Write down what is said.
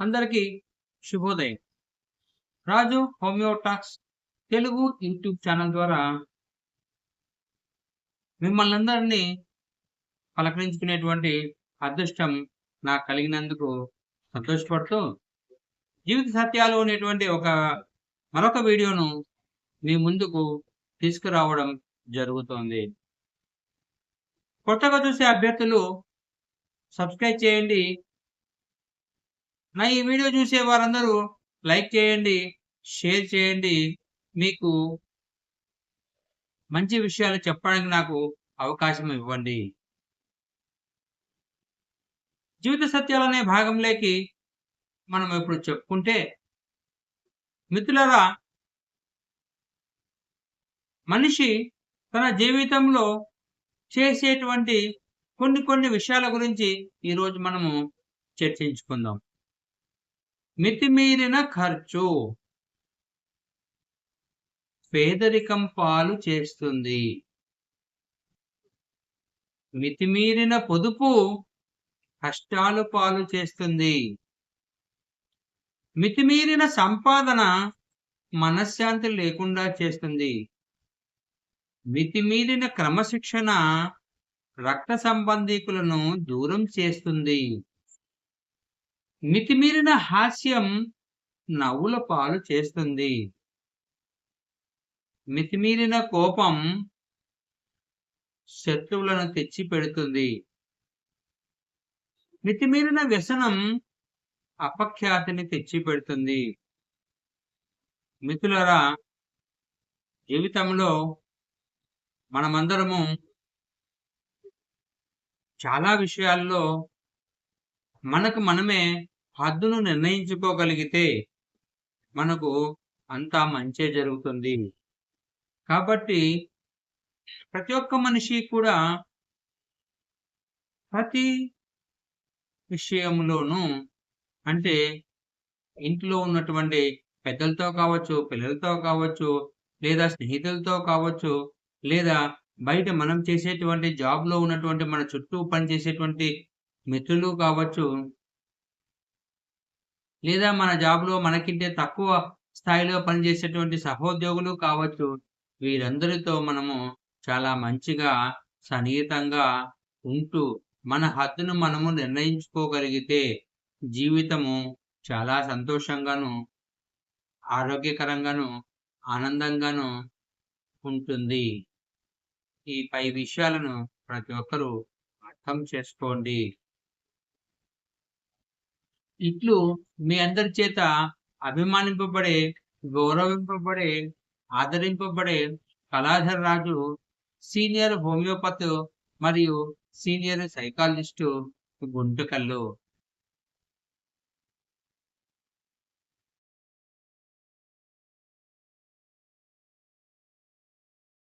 అందరికీ శుభోదయం. Raju homeo talks Telugu YouTube channel ద్వారా మిమ్మల్ని అందరినీ పలకరించుకునేటువంటి అదృష్టం నాకు కలిగినందుకు సంతోషపడుతూ జీవిత సత్యాలు అనేటువంటి ఒక మరొక వీడియోను మీ ముందుకు తీసుకురావడం జరుగుతోంది. కొత్తగా చూసే అభ్యర్థులు సబ్స్క్రైబ్ చేయండి నా ఈ వీడియో చూసే వారందరూ లైక్ చేయండి షేర్ చేయండి. మీకు మంచి విషయాలు చెప్పడానికి నాకు అవకాశం ఇవ్వండి. జీవిత సత్యాలనే భాగంలోకి మనం ఇప్పుడు చెప్పుకుంటే మిత్రులరా మనిషి తన జీవితంలో చేసేటువంటి కొన్ని కొన్ని విషయాల గురించి ఈరోజు మనము చర్చించుకుందాం. మితిమీరిన ఖర్చు పేదరికం పాలు చేస్తుంది. మితిమీరిన పొదుపు కష్టాలు పాలు చేస్తుంది. మితిమీరిన సంపాదన మనశ్శాంతి లేకుండా చేస్తుంది. మితిమీరిన క్రమశిక్షణ రక్త సంబంధీకులను దూరం చేస్తుంది. మితిమీరిన హాస్యం నవ్వుల పాలు చేస్తుంది. మితిమీరిన కోపం శత్రువులను తెచ్చి పెడుతుంది. మితిమీరిన వ్యసనం అపఖ్యాతిని తెచ్చి పెడుతుంది. మిత్రులరా జీవితంలో మనమందరము చాలా విషయాల్లో మనకు మనమే హద్దును నిర్ణయించుకోగలిగితే మనకు అంతా మంచే జరుగుతుంది. కాబట్టి ప్రతి ఒక్క మనిషి కూడా ప్రతి విషయంలోనూ అంటే ఇంట్లో ఉన్నటువంటి పెద్దలతో కావచ్చు పిల్లలతో కావచ్చు లేదా స్నేహితులతో కావచ్చు లేదా బయట మనం చేసేటువంటి జాబ్లో ఉన్నటువంటి మన చుట్టూ పనిచేసేటువంటి మిత్రులు కావచ్చు లేదా మన జాబ్లో మనకింటే తక్కువ స్థాయిలో పనిచేసేటువంటి సహోద్యోగులు కావచ్చు వీరందరితో మనము చాలా మంచిగా సన్నిహితంగా ఉంటూ మన హద్దును మనము నిర్ణయించుకోగలిగితే జీవితము చాలా సంతోషంగాను ఆరోగ్యకరంగాను ఆనందంగాను ఉంటుంది. ఈ పై విషయాలను ప్రతి ఒక్కరూ అర్థం చేసుకోండి. ఇట్లు మీ అందరి చేత అభిమానింపబడే గౌరవింపబడే ఆదరింపబడే కళాధర రాజు సీనియర్ హోమియోపతి మరియు సీనియర్ సైకాలజిస్టు గుంటకల్లు.